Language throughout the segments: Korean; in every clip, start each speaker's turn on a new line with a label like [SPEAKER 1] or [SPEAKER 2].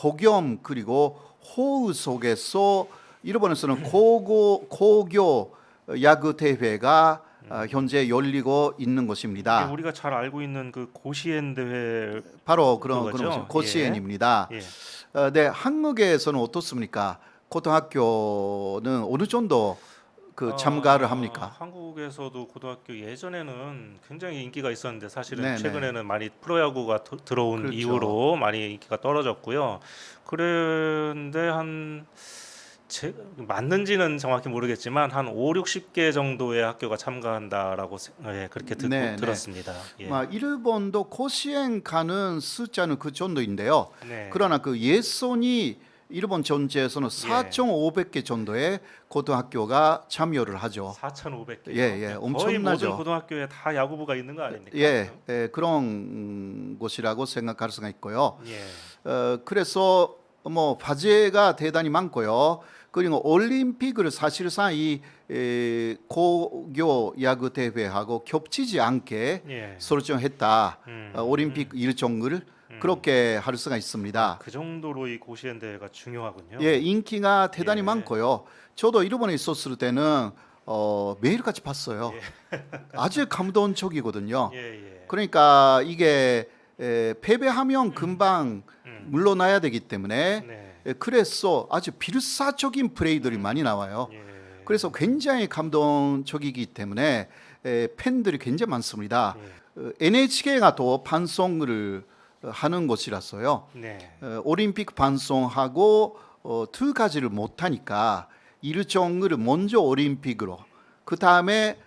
[SPEAKER 1] 복염 그리고 호우 속에서 일본에서는 고고 고교 야구 대회가 어, 현재 열리고 있는
[SPEAKER 2] 이게
[SPEAKER 1] 곳입니다.
[SPEAKER 2] 우리가 잘 알고 있는 그 고시엔 대회
[SPEAKER 1] 바로 그런? 그런 곳, 고시엔입니다.
[SPEAKER 2] 예.
[SPEAKER 1] 어, 네, 한국에서는 어떻습니까? 고등학교는 어느 정도 그
[SPEAKER 2] 아,
[SPEAKER 1] 참가를 합니까?
[SPEAKER 2] 한국에서도 고등학교 예전에는 굉장히 인기가 있었는데 사실은
[SPEAKER 1] 네네.
[SPEAKER 2] 최근에는 많이 프로야구가 도- 들어온
[SPEAKER 1] 그렇죠.
[SPEAKER 2] 이후로 많이 인기가 떨어졌고요. 그런데 한 제, 맞는지는 정확히 모르겠지만 한 5, 60개 정도의 학교가 참가한다라고 세- 예, 그렇게 듣고
[SPEAKER 1] 네, 네.
[SPEAKER 2] 들었습니다. 예.
[SPEAKER 1] 마, 일본도 고시엔 가는 숫자는 그 정도인데요.
[SPEAKER 2] 네.
[SPEAKER 1] 그러나 그 예선이 일본 전체에서는
[SPEAKER 2] 예.
[SPEAKER 1] 4,500개 정도의 고등학교가 참여를 하죠.
[SPEAKER 2] 4,500개.
[SPEAKER 1] 예, 예,
[SPEAKER 2] 거의
[SPEAKER 1] 엄청나죠.
[SPEAKER 2] 모든 고등학교에 다 야구부가 있는 거 아닙니까?
[SPEAKER 1] 예, 예, 그런 음, 곳이라고 생각할 수가 있고요.
[SPEAKER 2] 예.
[SPEAKER 1] 어, 그래서 뭐 화제가 대단히 많고요. 그리고 올림픽을 사실상 이 에, 고교 야구 대회하고 겹치지 않게
[SPEAKER 2] 예.
[SPEAKER 1] 설정했다.
[SPEAKER 2] 음,
[SPEAKER 1] 어, 올림픽 일정을 그렇게 할 수가 있습니다.
[SPEAKER 2] 그 정도로 이 고시엔 대회가 중요하군요.
[SPEAKER 1] 예, 인기가 대단히
[SPEAKER 2] 예.
[SPEAKER 1] 많고요. 저도 일본에 있었을 때는 어, 매일같이 봤어요. 아주 감동적이거든요.
[SPEAKER 2] 예, 예.
[SPEAKER 1] 그러니까 이게 에, 패배하면 금방
[SPEAKER 2] 음.
[SPEAKER 1] 물러나야 되기 때문에
[SPEAKER 2] 네.
[SPEAKER 1] 에, 그래서 아주 필사적인 플레이들이 많이 나와요.
[SPEAKER 2] 예.
[SPEAKER 1] 그래서 굉장히 감동적이기 때문에 에, 팬들이 굉장히 많습니다.
[SPEAKER 2] 예.
[SPEAKER 1] 어, NHK가 또 방송을 어, 하는 곳이라서요.
[SPEAKER 2] 네.
[SPEAKER 1] 어, 올림픽 방송하고 어, 두 가지를 못 하니까 일정을 먼저 올림픽으로 그 다음에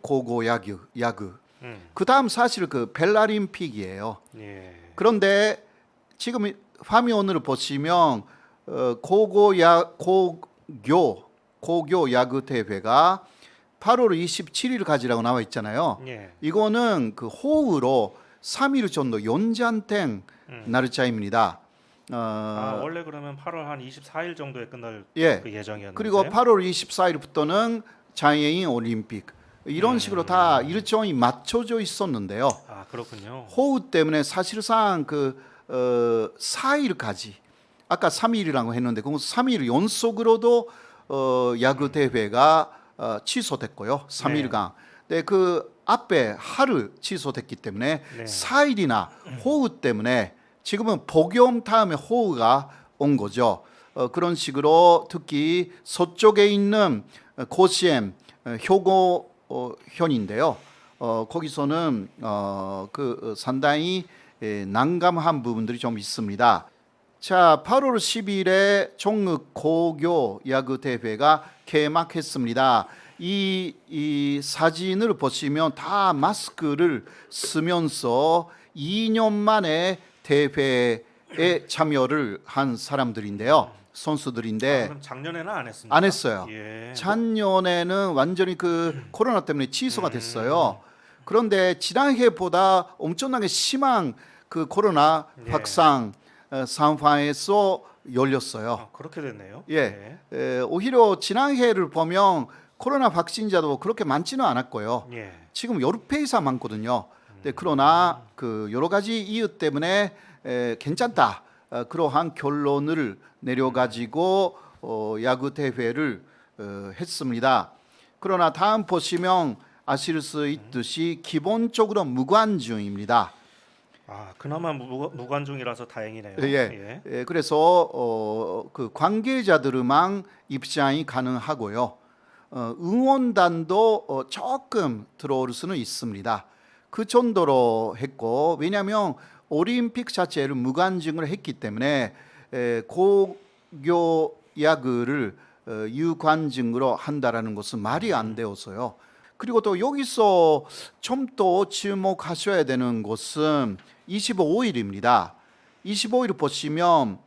[SPEAKER 1] 고고 야구 야구
[SPEAKER 2] 음.
[SPEAKER 1] 그 다음 사실 그 벨라림픽이에요.
[SPEAKER 2] 예.
[SPEAKER 1] 그런데 지금 이 화면을 보시면 어, 고고 야 고교 고교 야구 대회가 8월 27일까지라고 나와 있잖아요.
[SPEAKER 2] 예.
[SPEAKER 1] 이거는 그 호우로 3일 정도 연장된
[SPEAKER 2] 음.
[SPEAKER 1] 날짜입니다. 어,
[SPEAKER 2] 아, 원래 그러면 8월 한 24일 정도에 끝날
[SPEAKER 1] 예.
[SPEAKER 2] 그 예정이었는데.
[SPEAKER 1] 그리고 8월 24일부터는 장애인 올림픽 이런
[SPEAKER 2] 음.
[SPEAKER 1] 식으로 다 일정이 맞춰져 있었는데요.
[SPEAKER 2] 아, 그렇군요.
[SPEAKER 1] 호우 때문에 사실상 그 어, 4일까지 아까 3일이라고 했는데 그 3일 연속으로도 어, 야구 대회가 어, 취소됐고요. 3일간. 네, 그 앞에 하루 취소됐기 때문에
[SPEAKER 2] 네.
[SPEAKER 1] 4일이나 호우 때문에 지금은 복염 다음에 호우가 온 거죠. 어, 그런 식으로 특히 서쪽에 있는 어, 고시엠 어, 효고 어, 현인데요. 어, 거기서는 어, 그 어, 상당히 에, 난감한 부분들이 좀 있습니다. 자, 8월 10일에 종극 고교 야구 대회가 개막했습니다. 이, 이 사진을 보시면 다 마스크를 쓰면서 2년 만에 대회에 참여를 한 사람들인데요.
[SPEAKER 2] 아,
[SPEAKER 1] 선수들인데
[SPEAKER 2] 그럼 작년에는 안 했습니까?
[SPEAKER 1] 안 했어요.
[SPEAKER 2] 예.
[SPEAKER 1] 작년에는 완전히 그 코로나 때문에 취소가
[SPEAKER 2] 음.
[SPEAKER 1] 됐어요. 그런데 지난해보다 엄청나게 심한 그 코로나
[SPEAKER 2] 네.
[SPEAKER 1] 확산 어, 상황에서 열렸어요.
[SPEAKER 2] 아, 그렇게 됐네요.
[SPEAKER 1] 예. 에, 오히려 지난해를 보면 코로나 확진자도 그렇게 많지는 않았고요.
[SPEAKER 2] 예. 예.
[SPEAKER 1] 지금 10배 이상 많거든요. 네, 그러나 그 여러 가지 이유 때문에 에, 괜찮다. 어, 그러한 결론을 내려가지고 어, 야구 대회를 어, 했습니다. 그러나 다음 보시면 아실 수 있듯이 기본적으로 무관중입니다.
[SPEAKER 2] 아, 그나마 무, 무관중이라서 다행이네요.
[SPEAKER 1] 예. 예, 그래서 어, 그 관계자들만 입장이 가능하고요. 어, 응원단도 어, 조금 들어올 수는 있습니다. 그 정도로 했고 왜냐하면 올림픽 자체를 무관중을 했기 때문에 에, 고교 야구를 어, 유관중으로 한다라는 것은 말이 안 되어서요. 그리고 또 여기서 좀 더 주목하셔야 되는 것은 25일입니다. 25일 보시면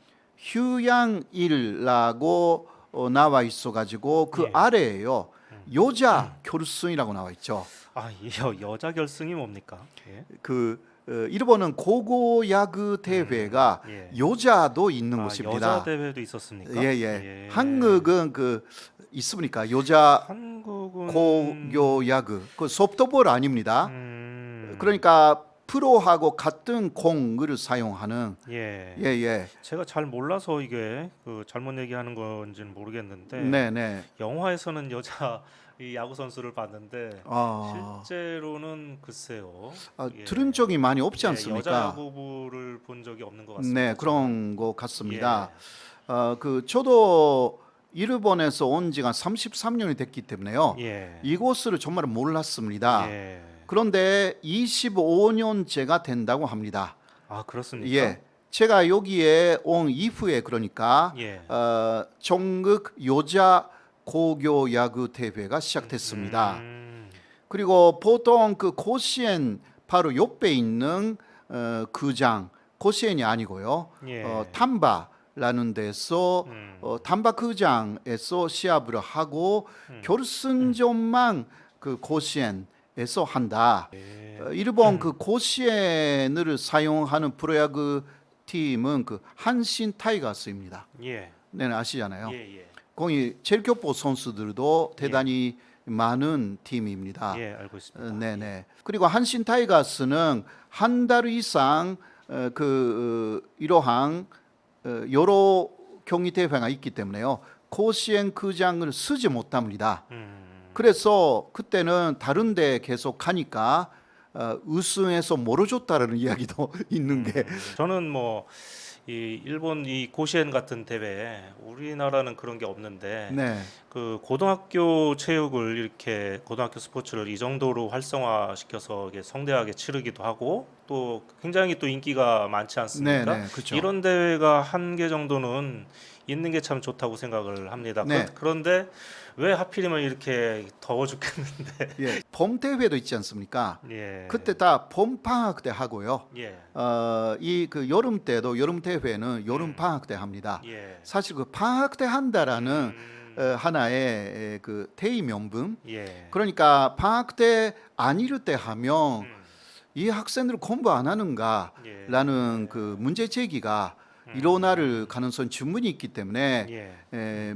[SPEAKER 1] 휴양일이라고 어, 나와 있어가지고 그
[SPEAKER 2] 예.
[SPEAKER 1] 아래에요 여자 결승이라고 나와 있죠.
[SPEAKER 2] 아, 이 여, 여자 결승이 뭡니까? 예.
[SPEAKER 1] 그 어, 일본은 고고 야구 대회가
[SPEAKER 2] 예.
[SPEAKER 1] 여자도 있는
[SPEAKER 2] 아,
[SPEAKER 1] 곳입니다.
[SPEAKER 2] 여자 대회도 있었습니까?
[SPEAKER 1] 예, 예. 한국은 그 있습니까? 여자
[SPEAKER 2] 한국은
[SPEAKER 1] 고교 야구 그 소프트볼 아닙니다.
[SPEAKER 2] 음,
[SPEAKER 1] 그러니까 프로하고 같은 공을 사용하는
[SPEAKER 2] 예.
[SPEAKER 1] 예 예.
[SPEAKER 2] 제가 잘 몰라서 이게 그 잘못 얘기하는 건지는 모르겠는데
[SPEAKER 1] 네 네.
[SPEAKER 2] 영화에서는 여자 이 야구 선수를 봤는데
[SPEAKER 1] 아,
[SPEAKER 2] 실제로는 글쎄요.
[SPEAKER 1] 아,
[SPEAKER 2] 예.
[SPEAKER 1] 들은 적이 많이 없지
[SPEAKER 2] 예, 여자
[SPEAKER 1] 않습니까?
[SPEAKER 2] 야구부를 본 적이 없는 것 같습니다.
[SPEAKER 1] 네 그런 것 같습니다.
[SPEAKER 2] 예.
[SPEAKER 1] 어, 그 저도 일본에서 온 지가 33년이 됐기 때문에요.
[SPEAKER 2] 예.
[SPEAKER 1] 이곳을 정말 몰랐습니다.
[SPEAKER 2] 예.
[SPEAKER 1] 그런데 25년째가 된다고 합니다.
[SPEAKER 2] 아 그렇습니까?
[SPEAKER 1] 예. 제가 여기에 온 이후에 그러니까
[SPEAKER 2] 예.
[SPEAKER 1] 어, 전국 여자 고교 야구 대회가 시작됐습니다.
[SPEAKER 2] 음,
[SPEAKER 1] 그리고 보통 그 고시엔 바로 옆에 있는 어, 구장 고시엔이 아니고요.
[SPEAKER 2] 예.
[SPEAKER 1] 어, 탐바라는 데서
[SPEAKER 2] 음,
[SPEAKER 1] 어, 탐바 구장에서 시합을 하고
[SPEAKER 2] 음.
[SPEAKER 1] 결승전만 그 고시엔에서 한다.
[SPEAKER 2] 예.
[SPEAKER 1] 어, 일본 그 고시엔을 사용하는 프로야구 팀은 그 한신 타이거스입니다.
[SPEAKER 2] 예.
[SPEAKER 1] 네, 아시잖아요.
[SPEAKER 2] 예. 예.
[SPEAKER 1] 공이 체육교포 선수들도 예. 대단히 예. 많은 팀입니다.
[SPEAKER 2] 예, 알고 있습니다.
[SPEAKER 1] 네네. 그리고 한신 타이거스는 한 달 이상 어, 그 어, 이러한 여러 경기 대회가 있기 때문에요. 코시엔 크장을 쓰지 못합니다.
[SPEAKER 2] 음.
[SPEAKER 1] 그래서 그때는 다른데 계속 가니까 우승해서 모르줬다라는 이야기도 있는 게.
[SPEAKER 2] 음, 저는 뭐 이 일본 이 고시엔 같은 대회 우리나라는 그런 게 없는데
[SPEAKER 1] 네.
[SPEAKER 2] 그 고등학교 체육을 이렇게 고등학교 스포츠를 이 정도로 활성화 시켜서 이게 성대하게 치르기도 하고 또 굉장히 또 인기가 많지
[SPEAKER 1] 네,
[SPEAKER 2] 않습니까?
[SPEAKER 1] 네, 그렇죠.
[SPEAKER 2] 이런 대회가 한 개 정도는 있는 게 참 좋다고 생각을 합니다.
[SPEAKER 1] 네.
[SPEAKER 2] 그, 런데 왜 하필이면 이렇게 더워 죽겠는데?
[SPEAKER 1] 예. 봄 대회도 있지 않습니까?
[SPEAKER 2] 예.
[SPEAKER 1] 그때 다 봄 방학 때 하고요.
[SPEAKER 2] 예.
[SPEAKER 1] 어, 이 그 여름 때도 여름 대회는 여름
[SPEAKER 2] 음.
[SPEAKER 1] 방학 때 합니다.
[SPEAKER 2] 예.
[SPEAKER 1] 사실 그 방학 때 한다라는
[SPEAKER 2] 음,
[SPEAKER 1] 어, 하나의 에, 그 대의 명분.
[SPEAKER 2] 예.
[SPEAKER 1] 그러니까 방학 때 아니를 때 하면
[SPEAKER 2] 음,
[SPEAKER 1] 이 학생들 공부 안 하는가라는
[SPEAKER 2] 예.
[SPEAKER 1] 그 문제 제기가
[SPEAKER 2] 음.
[SPEAKER 1] 일어날 가능성 충분히 있기 때문에
[SPEAKER 2] 예.
[SPEAKER 1] 에,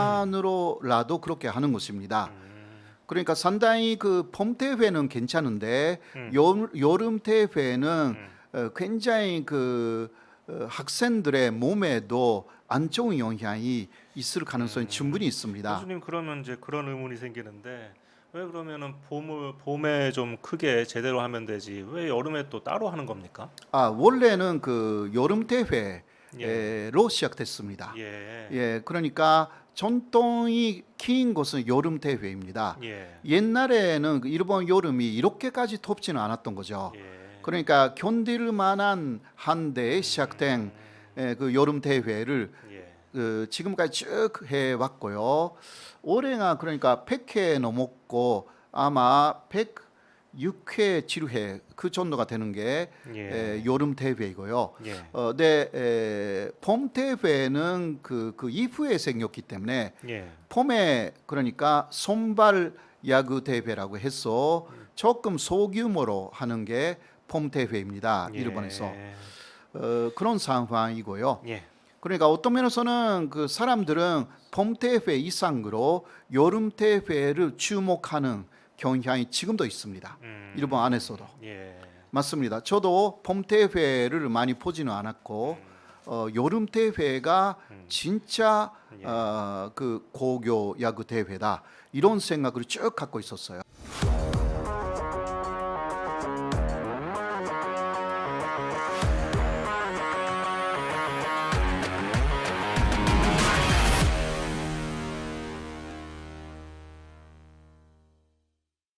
[SPEAKER 1] 면목산으로라도 그렇게 하는 것입니다.
[SPEAKER 2] 음,
[SPEAKER 1] 그러니까 상당히 그봄 대회는 괜찮은데
[SPEAKER 2] 음.
[SPEAKER 1] 여, 여름 대회는
[SPEAKER 2] 음.
[SPEAKER 1] 어, 굉장히 그 어, 학생들의 몸에도 안 좋은 영향이 있을 가능성이
[SPEAKER 2] 음.
[SPEAKER 1] 충분히 있습니다.
[SPEAKER 2] 교수님 그러면 이제 그런 의문이 생기는데 왜 그러면은 봄을 봄에 좀 크게 제대로 하면 되지 왜 여름에 또 따로 하는 겁니까?
[SPEAKER 1] 아 원래는 그 여름 대회로
[SPEAKER 2] 예.
[SPEAKER 1] 시작됐습니다.
[SPEAKER 2] 예.
[SPEAKER 1] 예, 그러니까 전통이 긴 것은 여름 대회입니다.
[SPEAKER 2] 예.
[SPEAKER 1] 옛날에는 그 일본 여름이 이렇게까지 덥지는 않았던 거죠.
[SPEAKER 2] 예.
[SPEAKER 1] 그러니까 견딜 만한 한 대에 시작된 예, 그 여름 대회를
[SPEAKER 2] 예.
[SPEAKER 1] 그 지금까지 쭉 해왔고요. 올해가 그러니까 100회 넘었고 아마 106회, 7회 그 정도가 되는 게
[SPEAKER 2] 예.
[SPEAKER 1] 에, 여름 대회이고요.
[SPEAKER 2] 예.
[SPEAKER 1] 어, 네, 에, 봄 대회는 그, 그 이후에 생겼기 때문에
[SPEAKER 2] 예.
[SPEAKER 1] 봄에 그러니까 손발 야구 대회라고 해서 조금 소규모로 하는 게봄 대회입니다.
[SPEAKER 2] 예.
[SPEAKER 1] 일본에서 어, 그런 상황이고요.
[SPEAKER 2] 예.
[SPEAKER 1] 그러니까 어떤 면에서는 그 사람들은 봄 대회 이상으로 여름 대회를 주목하는 경향이 지금도 있습니다.
[SPEAKER 2] 음.
[SPEAKER 1] 일본 안에서도
[SPEAKER 2] 예.
[SPEAKER 1] 맞습니다. 저도 봄 대회를 많이 보지는 않았고 어, 여름 대회가
[SPEAKER 2] 음.
[SPEAKER 1] 진짜
[SPEAKER 2] 예.
[SPEAKER 1] 어, 그 고교 야구 대회다 이런 생각을 쭉 갖고 있었어요.